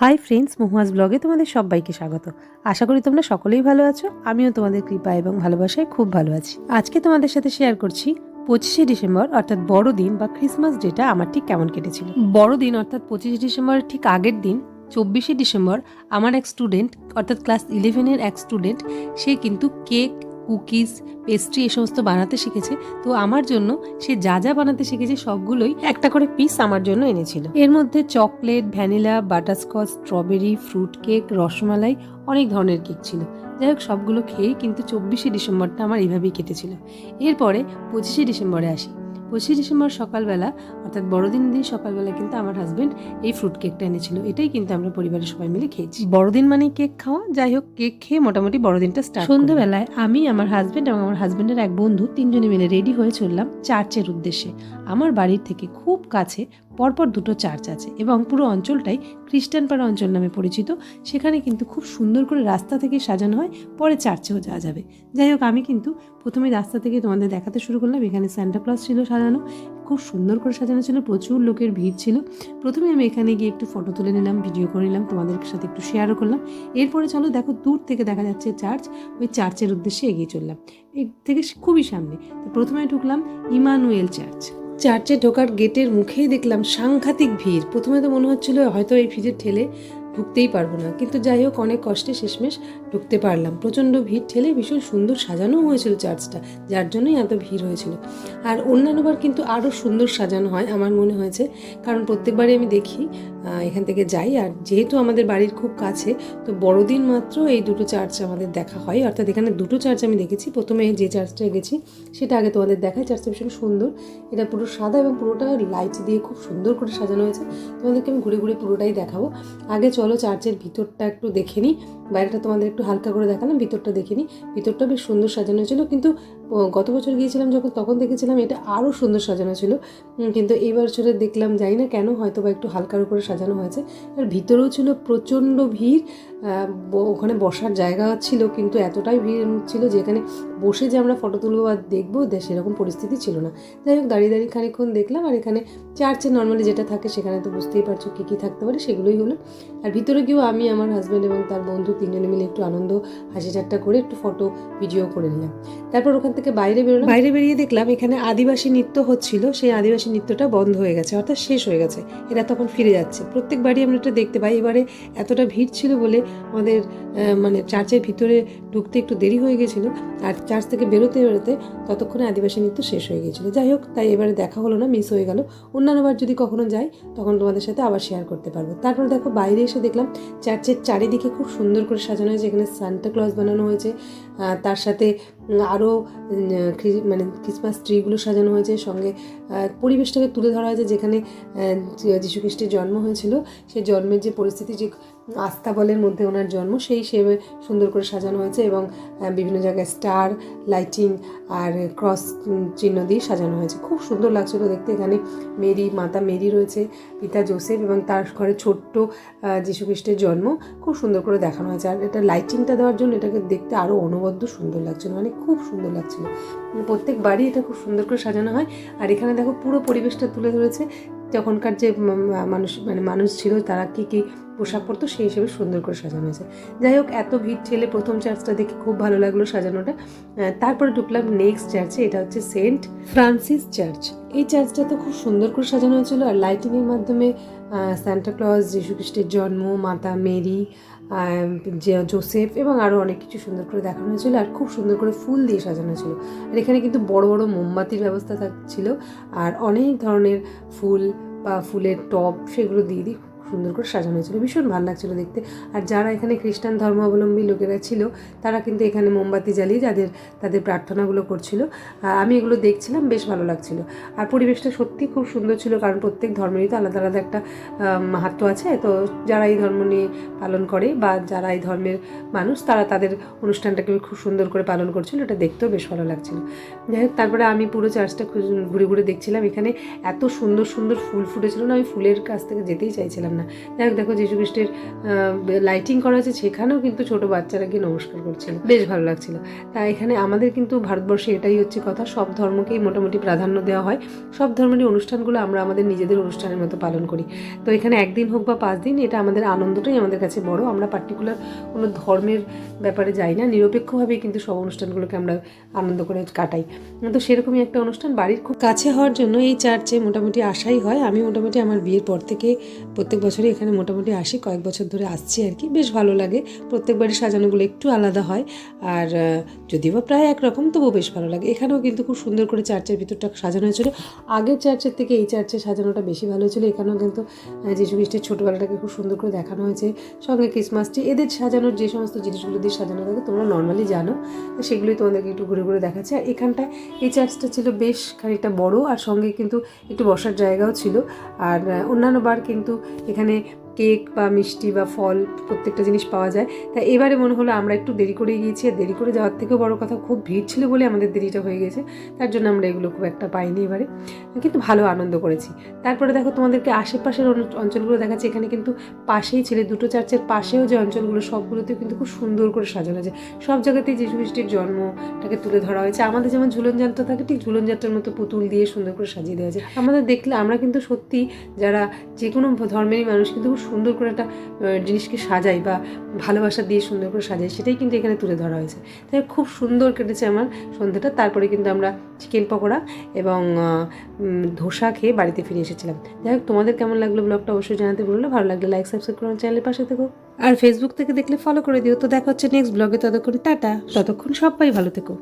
Hi friends মহুয়াজ ব্লগে তোমাদের সবাইকে স্বাগত। আশা করি তোমরা সকলেই ভালো আছো। আমিও তোমাদের কৃপা এবং ভালোবাসায় খুব ভালো আছি। আজকে তোমাদের সাথে শেয়ার করছি পঁচিশে ডিসেম্বর, অর্থাৎ বড়দিন বা ক্রিসমাস ডেটা আমার ঠিক কেমন কেটেছিল। বড়দিন, অর্থাৎ পঁচিশে ডিসেম্বর ঠিক আগের দিন, চব্বিশে ডিসেম্বর, আমার এক স্টুডেন্ট অর্থাৎ ক্লাস ইলেভেনের এক স্টুডেন্ট সে কিন্তু কেক কুকিজ, পেস্ট্রি এ সমস্ত বানাতে শিখেছে। তো আমার জন্য সে যা যা বানাতে শিখেছে সবগুলোই একটা করে পিস আমার জন্য এনেছিল। এর মধ্যে chocolate vanilla butterscotch strawberry fruit cake rasmalai অনেক ধরনের কেক ছিল। যাই হোক, সবগুলো খেয়েই কিন্তু চব্বিশে ডিসেম্বরটা আমার এভাবেই কেটেছিল। এরপরে পঁচিশে ডিসেম্বরে আসি। পঁচিশে ডিসেম্বর সকালবেলা অর্থাৎ বড়দিন দিন সকালবেলা কিন্তু আমার হাজব্যান্ড এই ফ্রুট কেকটা এনেছিল। এটাই কিন্তু আমরা পরিবারের সবাই মিলে খেয়েছি। বড়দিন মানে কেক খাওয়া। যাই হোক কেক খেয়ে মোটামুটি বড়দিনটা স্টার্ট সন্ধ্যাবেলায় আমি আমার হাজব্যান্ড এবং আমার হাজব্যান্ডের এক বন্ধু তিনজনে মিলে রেডি হয়ে চললাম চার্চের উদ্দেশ্যে। আমার বাড়ির থেকে খুব কাছে পরপর দুটো চার্চ আছে এবং পুরো অঞ্চলটাই খ্রিস্টানপাড়া অঞ্চল নামে পরিচিত। সেখানে কিন্তু খুব সুন্দর করে রাস্তা থেকে সাজানো হয়, পরে চার্চেও যাওয়া যাবে। যাই হোক, আমি কিন্তু প্রথমে রাস্তা থেকে তোমাদের দেখাতে শুরু করলাম। এখানে স্যান্টা ক্লজ ছিল সাজানো, খুব সুন্দর করে সাজানো ছিল, প্রচুর লোকের ভিড় ছিল। প্রথমে আমি এখানে গিয়ে একটু ফটো তুলে নিলাম ভিডিও করে নিলাম, তোমাদের সাথে একটু শেয়ারও করলাম। এরপরে চলো, দেখো, দূর থেকে দেখা যাচ্ছে চার্চ, ওই চার্চের উদ্দেশ্যে এগিয়ে চললাম। এর থেকে খুবই সামনে। তো প্রথমে ঢুকলাম ইমানুয়েল চার্চ। চার্চে ঢোকার গেটের মুখেই দেখলাম সাংঘাতিক ভিড়। প্রথমে তো মনে হচ্ছিল হয়তো এই ভিড়ের ঠেলে ঢুকতেই পারব না। কিন্তু যাই হোক, অনেক কষ্টে শেষমেশ ঢুকতে পারলাম। প্রচণ্ড ভিড় ঠেলে ভীষণ সুন্দর সাজানো হয়েছিল চার্চটা, যার জন্যই এত ভিড় হয়েছিল। আর অন্যান্যবার কিন্তু আরও সুন্দর সাজানো হয় আমার মনে হয়েছে। কারণ প্রত্যেকবারই আমি দেখি এখান থেকে যাই। আর যেহেতু আমাদের বাড়ির খুব কাছে, তো বড়দিন মাত্র এই দুটো চার্চ আমাদের দেখা হয়। অর্থাৎ এখানে দুটো চার্চ আমি দেখেছি। প্রথমে যে চার্চটায় গেছি, সেটা আগে তোমাদের দেখায়। চার্চটা ভীষণ সুন্দর। এটা পুরো সাদা এবং পুরোটা লাইট দিয়ে খুব সুন্দর করে সাজানো হয়েছে। তোমাদেরকে আমি ঘুরে ঘুরে পুরোটাই দেখাবো। আগে চলো চার্চের ভিতরটা একটু দেখে নিই। বাইরেটা তোমাদের একটু হালকা করে দেখালাম, ভিতরটা দেখে নিই। ভিতরটা বেশ সুন্দর সাজানো ছিল, কিন্তু গত বছর গিয়েছিলাম যখন, তখন দেখেছিলাম এটা আরও সুন্দর সাজানো ছিল। কিন্তু এই বছরে দেখলাম, জানি না কেন হয়তো বা একটু হালকার উপরে সাজানো হয়েছে। আর ভিতরেও ছিল প্রচণ্ড ভিড় ওখানে বসার জায়গা ছিল, কিন্তু এতটাই ভিড় ছিল যেখানে বসে যে আমরা ফটো তুলবো বা দেখব সেরকম পরিস্থিতি ছিল না। যাই হোক, দাঁড়িয়ে দাঁড়িয়ে খানিকক্ষণ দেখলাম আর এখানে চার্চে নর্মালি যেটা থাকে, সেখানে তো বুঝতেই পারছ কী কী থাকতে পারে, সেগুলোই হলো। আর ভিতরে গিয়েও আমি, আমার হাজব্যান্ড এবং তার বন্ধু তিনজনে মিলে একটু আনন্দ, হাসি ঠাট্টা করে একটু ফটো ভিডিও করে নিলাম। তারপর ওখান থেকে বাইরে বেরোলাম। বাইরে বেরিয়ে দেখলাম, এখানে আদিবাসী নৃত্য হচ্ছিল, সেই আদিবাসী নৃত্যটা বন্ধ হয়ে গেছে, অর্থাৎ শেষ হয়ে গেছে। এরা তখন ফিরে যাচ্ছে। প্রত্যেকবারই আমরা এটা দেখতে পাই। এবারে এতটা ভিড় ছিল বলে আমাদের মানে চার্চের ভিতরে ঢুকতে একটু দেরি হয়ে গেছিল আর চার্চ থেকে বেরোতে বেরোতে ততক্ষণে আদিবাসী নৃত্য শেষ হয়ে গিয়েছিল যাই হোক তাই এবারে দেখা হলো না মিস হয়ে গেল। অন্যান্যবার যদি কখনো যাই তখন তোমাদের সাথে আবার শেয়ার করতে পারব। তারপর দেখো বাইরে এসে দেখলাম চার্চের চারিদিকে খুব সুন্দর করে সাজানো হয়েছে এখানে সান্টা ক্লজ বানানো হয়েছে তার সাথে আরও মানে ক্রিসমাস ট্রিগুলো সাজানো হয়েছে সঙ্গে পরিবেশটাকে তুলে ধরা হয়েছে যেখানে আহ, যীশু খ্রিস্টের জন্ম হয়েছিল। সেই জন্মের যে পরিস্থিতি যে আস্তাবলের মধ্যে ওনার জন্ম সেই হিসেবে সুন্দর করে সাজানো হয়েছে এবং বিভিন্ন জায়গায় স্টার লাইটিং আর ক্রস চিহ্ন দিয়ে সাজানো হয়েছে। খুব সুন্দর লাগছিল দেখতে। এখানে মেরি মাতা মেরি রয়েছে পিতা জোসেফ এবং তার ঘরে ছোট্ট খ্রিস্টের জন্ম। খুব সুন্দর করে দেখানো হয়েছে। আর এটা লাইটিংটা দেওয়ার জন্য এটাকে দেখতে আরও অনবদ্য সুন্দর লাগছিল। মানে খুব সুন্দর লাগছিল। উম, প্রত্যেক বাড়ি এটা খুব সুন্দর করে সাজানো হয়। আর এখানে দেখো পুরো পরিবেশটা তুলে ধরেছে। তখনকার যে মানুষ মানে মানুষ ছিল তারা কী কী পোশাক পরতো, সেই হিসেবে সুন্দর করে সাজানো হয়েছে। যাই হোক, এত ভিড় ঠেলে প্রথম চার্চটা দেখে খুব ভালো লাগল সাজানোটা। তারপরে ঢুকলাম নেক্সট চার্চে, এটা হচ্ছে সেন্ট ফ্রান্সিস চার্চ। এই চার্চটা তো খুব সুন্দর করে সাজানো হয়েছিল আর লাইটিংয়ের মাধ্যমে সান্টা ক্লজ যীশু খ্রিস্টের জন্ম, মাতা মেরি জোসেফ এবং আরও অনেক কিছু সুন্দর করে দেখানো হয়েছিল আর খুব সুন্দর করে ফুল দিয়ে সাজানো ছিল আর এখানে কিন্তু বড় বড় মোমবাতির ব্যবস্থা থাকছিল আর অনেক ধরনের ফুল বা ফুলের টব সেগুলো দিয়ে দিয়ে সুন্দর করে সাজানো হয়েছিল। ভীষণ ভালো লাগছিল দেখতে। আর যারা এখানে খ্রিস্টান ধর্মাবলম্বী লোকেরা ছিল তারা কিন্তু এখানে মোমবাতি জ্বালিয়ে যাদের তাদের প্রার্থনাগুলো করছিল। আমি এগুলো দেখছিলাম বেশ ভালো লাগছিল। আর পরিবেশটা সত্যি খুব সুন্দর ছিল কারণ প্রত্যেক ধর্মেরই তো আলাদা আলাদা একটা আহ, মাহাত্ম্য আছে। তো যারা এই ধর্ম নিয়ে পালন করে বা যারা এই ধর্মের মানুষ তারা তাদের অনুষ্ঠানটাকে খুব সুন্দর করে পালন করছিল। এটা দেখতেও বেশ ভালো লাগছিল। যাই হোক তারপরে আমি পুরো চার্চটা ঘুরে ঘুরে দেখছিলাম। এখানে এত সুন্দর সুন্দর ফুল ফুটেছিল না আমি ফুলের কাছ থেকে যেতেই চাইছিলাম না। যাই দেখো যীশু খ্রিস্টের লাইটিং করা আছে সেখানেও কিন্তু ছোট বাচ্চারা গিয়ে নমস্কার করছিল। বেশ ভালো লাগছিল। তা এখানে আমাদের কিন্তু ভারতবর্ষে এটাই হচ্ছে কথা, সব ধর্মকেই মোটামুটি প্রাধান্য দেওয়া হয়। সব ধর্মের অনুষ্ঠানগুলো আমরা আমাদের নিজেদের অনুষ্ঠানের মতো পালন করি। তো এখানে একদিন হোক বা পাঁচ দিন, এটা আমাদের আনন্দটাই আমাদের কাছে বড়। আমরা পার্টিকুলার কোনো ধর্মের ব্যাপারে যাই না নিরপেক্ষভাবেই কিন্তু সব অনুষ্ঠানগুলোকে আমরা আনন্দ করে কাটাই। তো সেরকমই একটা অনুষ্ঠান, বাড়ির খুব কাছে হওয়ার জন্য এই চার্চে মোটামুটি আসাই হয়। আমি মোটামুটি আমার বিয়ের পর থেকে প্রত্যেক বছরই এখানে মোটামুটি আসি, কয়েক বছর ধরে আসছি আর কি। বেশ ভালো লাগে। প্রত্যেকবারই সাজানোগুলো একটু আলাদা হয়। আর যদিও বা প্রায় একরকম, তবুও বেশ ভালো লাগে। এখানেও কিন্তু খুব সুন্দর করে চার্চের ভিতরটা সাজানো হয়েছিল। আগের চার্চের থেকে এই চার্চের সাজানোটা বেশি ভালো হয়েছিল। এখানেও কিন্তু যীশু খ্রিস্টের ছোটোবেলাটাকে খুব সুন্দর করে দেখানো হয়েছে। সঙ্গে ক্রিসমাস ট্রি এদের সাজানোর যে সমস্ত জিনিসগুলো দিয়ে সাজানো থাকে, তোমরা নর্মালি জানো। তো সেগুলোই তোমাদেরকে একটু ঘুরে ঘুরে দেখাচ্ছে। আর এখানটায় এই চার্চটা ছিল বেশ খানিকটা বড়, আর সঙ্গে কিন্তু একটু বসার জায়গাও ছিল। আর অন্যান্য বার কিন্তু এখানে কেক বা মিষ্টি বা ফল প্রত্যেকটা জিনিস পাওয়া যায়। তা এবারে মনে হলো আমরা একটু দেরি করে গিয়েছি, আর দেরি করে যাওয়ার থেকেও বড় কথা খুব ভিড় ছিল বলে আমাদের দেরিটা হয়ে গেছে। তার জন্য আমরা এগুলো খুব একটা পাইনি এবারে। কিন্তু ভালো আনন্দ করেছি। তারপরে দেখো তোমাদেরকে আশেপাশের অঞ্চলগুলো দেখাচ্ছে। এখানে কিন্তু পাশেই ছেলে, দুটো চার্চের পাশেও যে অঞ্চলগুলো, সবগুলোতেও কিন্তু খুব সুন্দর করে সাজানো আছে। সব জায়গাতেই যীশু খ্রিস্টের জন্মটাকে তুলে ধরা হয়েছে। আমাদের যেমন ঝুলন থাকে, ঠিক ঝুলন যাত্রার মতো পুতুল দিয়ে সুন্দর করে সাজিয়ে দেওয়া আছে। আমাদের দেখলে আমরা কিন্তু সত্যি যারা যে কোনো ধর্মেরই মানুষ কিন্তু খুব সুন্দর করে একটা জিনিসকে সাজাই বা ভালোবাসা দিয়ে সুন্দর করে সাজাই, সেটাই কিন্তু এখানে তুলে ধরা হয়েছে। তাই খুব সুন্দর কেটেছে আমার সন্ধ্যাটা। তারপরে কিন্তু আমরা চিকেন পকোড়া এবং ধোসা খেয়ে বাড়িতে ফিরে এসেছিলাম। যাই হোক, তোমাদের কেমন লাগল ব্লগটা অবশ্যই জানাতে বলল ভালো লাগলে লাইক সাবস্ক্রাইব করো চ্যানেলের পাশে থেকো। আর ফেসবুক থেকে দেখলে ফলো করে দিও। তো দেখা হচ্ছে নেক্সট ব্লগে ততক্ষণ টাটা। ততক্ষণ সবাই ভালো থেকো।